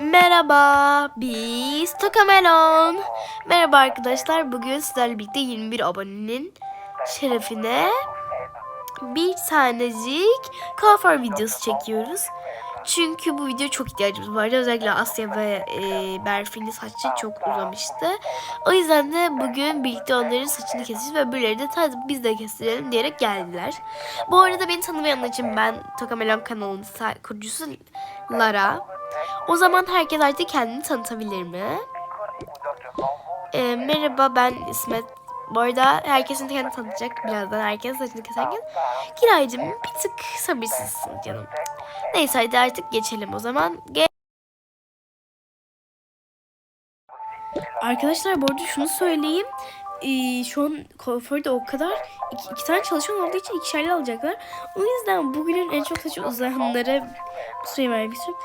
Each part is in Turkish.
Merhaba, biz Tokamelon. Merhaba arkadaşlar, bugün sizlerle birlikte 21 abonenin şerefine bir tanecik kuaför videosu çekiyoruz. Çünkü bu video çok ihtiyacımız vardı. Özellikle Asya ve e, Berfin'in saçı çok uzamıştı. O yüzden de bugün birlikte onların saçını keseceğiz ve öbürleri de biz de kestirelim diyerek geldiler. Bu arada beni tanımayanlar için ben Tokamelon kanalının kurucusu Lara. O zaman herkes artık kendini tanıtabilir mi? Ee, merhaba ben İsmet. Bu arada herkesin kendini tanıtacak. Birazdan herkes saçını keserken. Kiraycığım bir tık sabırsızsın canım. Neyse hadi artık geçelim o zaman. Ge- Arkadaşlar bu arada şunu söyleyeyim. Ee, şu an kuaförde o kadar iki, iki tane çalışan olduğu için ikişerli alacaklar. O yüzden bugünün en çok saçı uzayanlara süreyi vermek istiyorum.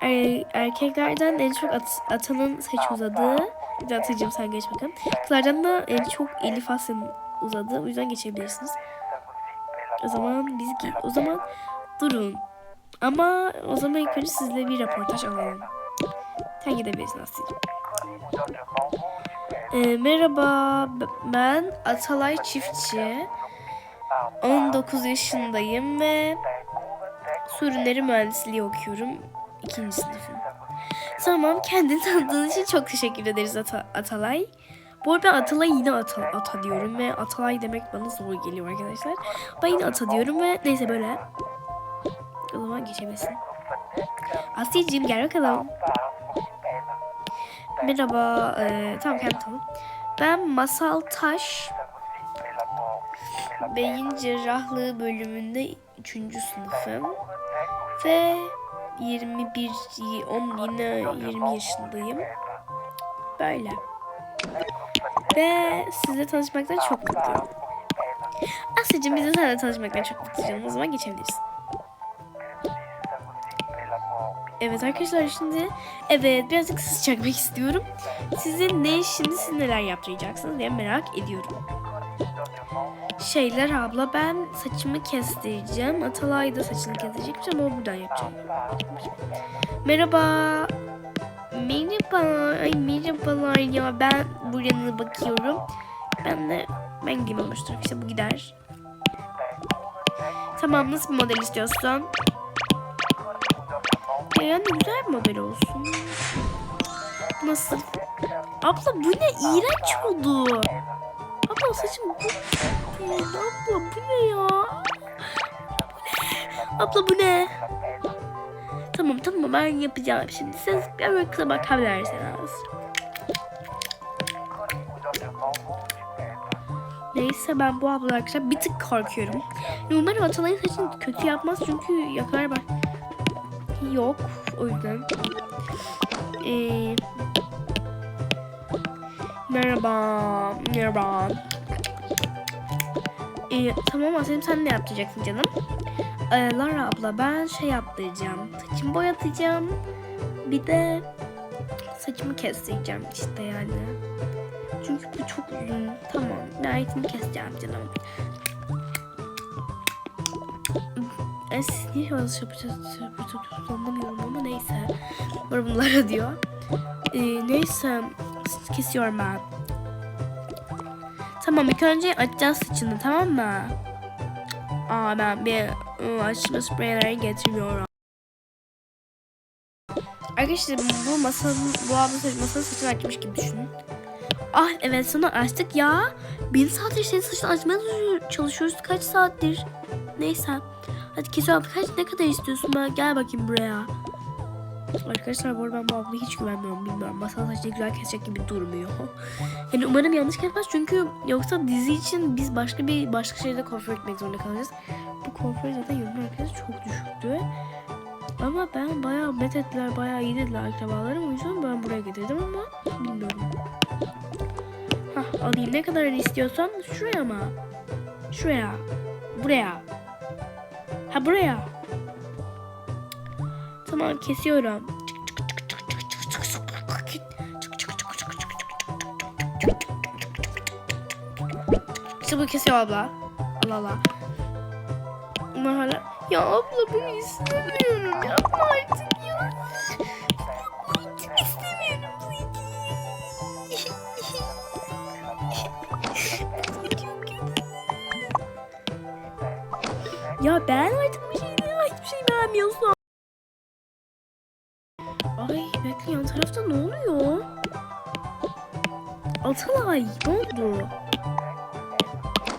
Er, erkeklerden en çok at, atanın saç uzadığı. Bir de atacağım sen geç bakalım. Kızlardan da en çok Elif Asya'nın uzadığı. O yüzden geçebilirsiniz. O zaman biz o zaman durun. Ama o zaman ilk önce sizle bir röportaj alalım. Sen gidebilirsin Asya'cığım. Ee, merhaba ben Atalay Çiftçi. 19 yaşındayım ve su ürünleri mühendisliği okuyorum. İkinci sınıfım. Tamam kendini tanıdığın için çok teşekkür ederiz Ata- Atalay. Bu arada Atalay yine ata, ata diyorum ve Atalay demek bana zor geliyor arkadaşlar. Ben yine ata diyorum ve neyse böyle. O zaman geçebilirsin. Asya'cığım gel bakalım. Merhaba. Ee, tamam kendim tanım. Ben Masal Taş. Beyin cerrahlığı bölümünde 3. sınıfım. Ve 21, 10 yine 20 yaşındayım. Böyle. Ve sizle tanışmaktan çok mutluyum. Asya'cığım biz de tanışmaktan çok mutluyum. O zaman geçebiliriz. Evet arkadaşlar şimdi evet birazcık siz çekmek istiyorum. Sizin ne şimdi siz neler yaptıracaksınız diye merak ediyorum. Şeyler abla ben saçımı kestireceğim. Atalay da saçını kestirecekmiş ama o buradan yapacağım. Merhaba. Merhaba. Ay merhabalar ya ben buraya bakıyorum. Ben de ben gideyim tarafa. İşte bu gider. Tamam nasıl bir model istiyorsun? Ya yani güzel bir model olsun. Nasıl? Abla bu ne? İğrenç oldu. Abla saçım bu? Abla bu ne ya? Abla bu ne? Tamam tamam ben yapacağım şimdi. Siz bir kısa bakabilirsiniz. Neyse ben bu abla arkadaşlar bir tık korkuyorum. Umarım Atalay'ın saçını kötü yapmaz çünkü yakalar bak. Yok o yüzden. Ee, merhaba. Merhaba. Ee, tamam Aselim sen ne yapacaksın canım? Ee, Lara abla ben şey yaptıracağım. Saçımı boyatacağım. Bir de saçımı kestireceğim işte yani. Çünkü bu çok uzun. Tamam. Nihayetini keseceğim canım. Ben siz niye şöyle yapacağız? Anlamıyorum ama neyse. Bana bunlar diyor. Ee, neyse. Kesiyorum ben. Tamam ilk önce açacağız saçını tamam mı? Aa ben bir ıı, açma spreyleri getiriyorum. Arkadaşlar bu masanın bu abla saç- masanın saçını açmış gibi düşünün. Ah evet sana açtık ya. Bin saattir senin saçını açmaya çalışıyoruz. Kaç saattir? Neyse. Hadi kesiyorum. Kaç ne kadar istiyorsun? Ben gel bakayım buraya. Arkadaşlar bu arada ben bu ablaya hiç güvenmiyorum bilmiyorum. Masal saçını güzel kesecek gibi durmuyor. Yani umarım yanlış kesmez çünkü yoksa dizi için biz başka bir başka şeyde kuaför etmek zorunda kalacağız. Bu kuaför zaten yorum herkes çok düşüktü. Ama ben bayağı met ettiler, bayağı iyi dediler akrabalarım. O yüzden ben buraya getirdim ama bilmiyorum. Hah alayım ne kadar istiyorsan şuraya mı? Şuraya. Buraya. Ha buraya. Tamam kesiyorum. İşte kesiyor abla. Allah Allah. Bunlar hala... Ya abla bunu istemiyorum. Yapma artık ya. Artık istemiyorum ya ben artık bir şey, hiçbir şey beğenmiyorsun. Bekle yan tarafta ne oluyor? Atalay ne oldu?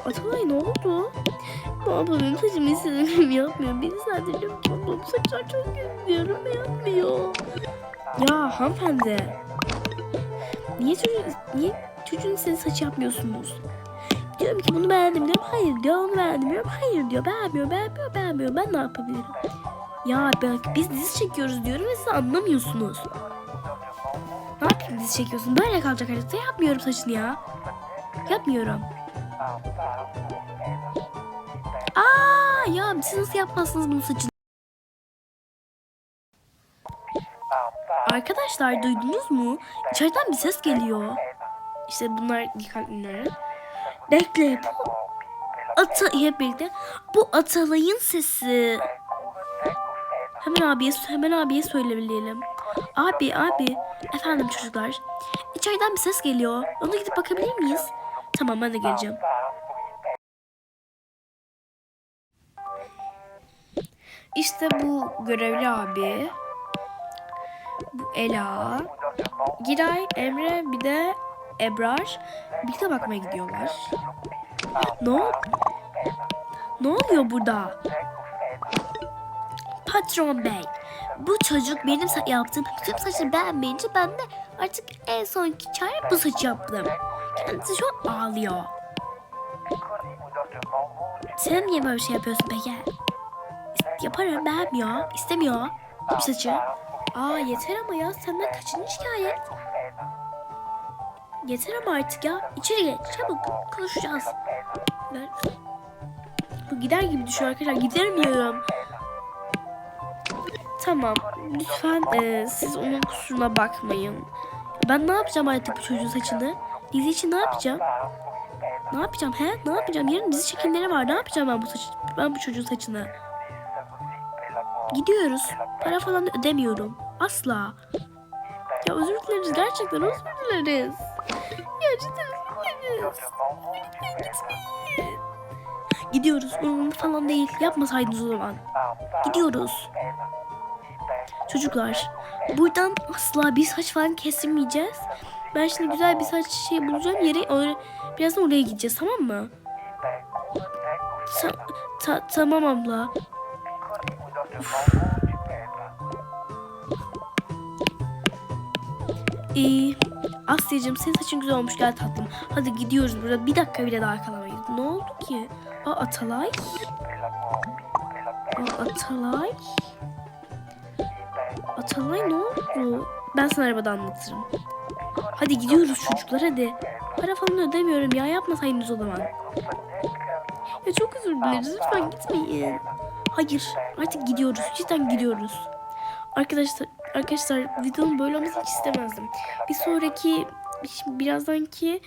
Atalay ne oldu? Baba benim saçımı istediğim yapmıyor. Beni sadece baba bu saçlar çok istiyorum yapmıyor. Ya hanımefendi. Niye çocuğun, niye çocuğun istediği saçı yapmıyorsunuz? Diyorum ki bunu beğendim diyorum. Hayır diyor onu beğendim diyorum. Hayır diyor beğenmiyor beğenmiyor beğenmiyor. Ben ne yapabilirim? Ya bak biz dizi çekiyoruz diyorum ve siz anlamıyorsunuz. Ne yapayım dizi çekiyorsun? Böyle kalacak hayatta yapmıyorum saçını ya. Yapmıyorum. Aa ya siz nasıl yapmazsınız bunun saçını? Arkadaşlar duydunuz mu? İçeriden bir ses geliyor. İşte bunlar dikkatliler. Bekle bu Ata hep birlikte. Bu Atalay'ın sesi. Hemen abiye hemen abiye söyleyelim. Abi abi efendim çocuklar. İçeriden bir ses geliyor. Ona gidip bakabilir miyiz? Tamam ben de geleceğim. İşte bu görevli abi. Bu Ela. Giray, Emre bir de Ebrar. Birlikte bakmaya gidiyorlar. Ne ol- Ne oluyor burada? Patron bey. Bu çocuk benim yaptığım bütün saçı beğenmeyince ben de artık en sonki çare bu saçı yaptım. Kendisi şu an ağlıyor. Sen niye böyle bir şey yapıyorsun peki? Yaparım beğenmiyor. istemiyor bu saçı. Aa yeter ama ya senden kaçıncı şikayet? Yeter ama artık ya. İçeri geç çabuk konuşacağız. Ver. Bu gider gibi düşüyor arkadaşlar. Gidemiyorum. Tamam. Lütfen e, siz onun kusuruna bakmayın. Ben ne yapacağım artık bu çocuğun saçını? Dizi için ne yapacağım? Ne yapacağım he? Ne yapacağım? Yarın dizi çekimleri var. Ne yapacağım ben bu saç ben bu çocuğun saçını? Gidiyoruz. Para falan ödemiyorum. Asla. Ya özür dileriz. Gerçekten özür dileriz. Gerçekten özür dileriz. Gitmeyin. Gidiyoruz. Umurumda falan değil. Yapmasaydınız o zaman. Gidiyoruz. Çocuklar, buradan asla bir saç falan kesilmeyeceğiz. Ben şimdi güzel bir saç şey bulacağım yere oraya, birazdan oraya gideceğiz tamam mı? Ta- ta- tamam abla. İyi. Asya'cığım senin saçın güzel olmuş gel tatlım. Hadi gidiyoruz burada. Bir dakika bile daha kalamayız. Ne oldu ki? Aa Atalay. Aa Atalay. Atalay ne oldu? Ben sana arabada anlatırım. Hadi gidiyoruz çocuklar hadi. Para falan ödemiyorum ya yapmasaydınız o zaman. Ya çok özür dileriz lütfen gitmeyin. Hayır artık gidiyoruz cidden gidiyoruz. Arkadaşlar arkadaşlar videonun böyle olmasını hiç istemezdim. Bir sonraki birazdanki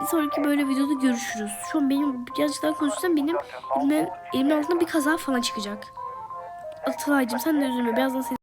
bir sonraki böyle videoda görüşürüz. Şu an benim birazcık daha konuşsam benim elimin, elimin altında bir kaza falan çıkacak. Atalay'cığım sen de üzülme. Birazdan seni